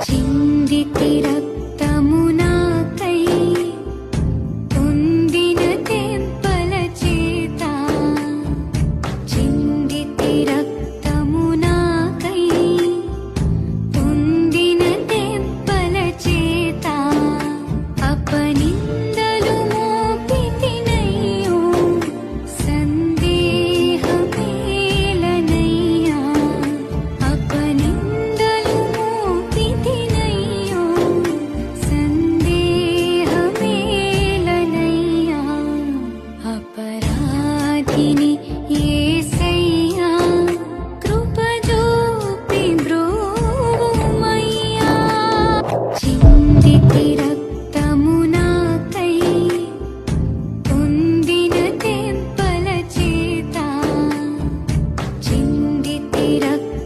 心。బ్రతికిని ఏసయ్యా కృపజూపి బ్రోమయ్యా చింతితి రక్తమునాకై పొందిన తెంపల చేత. చింతితి రక్త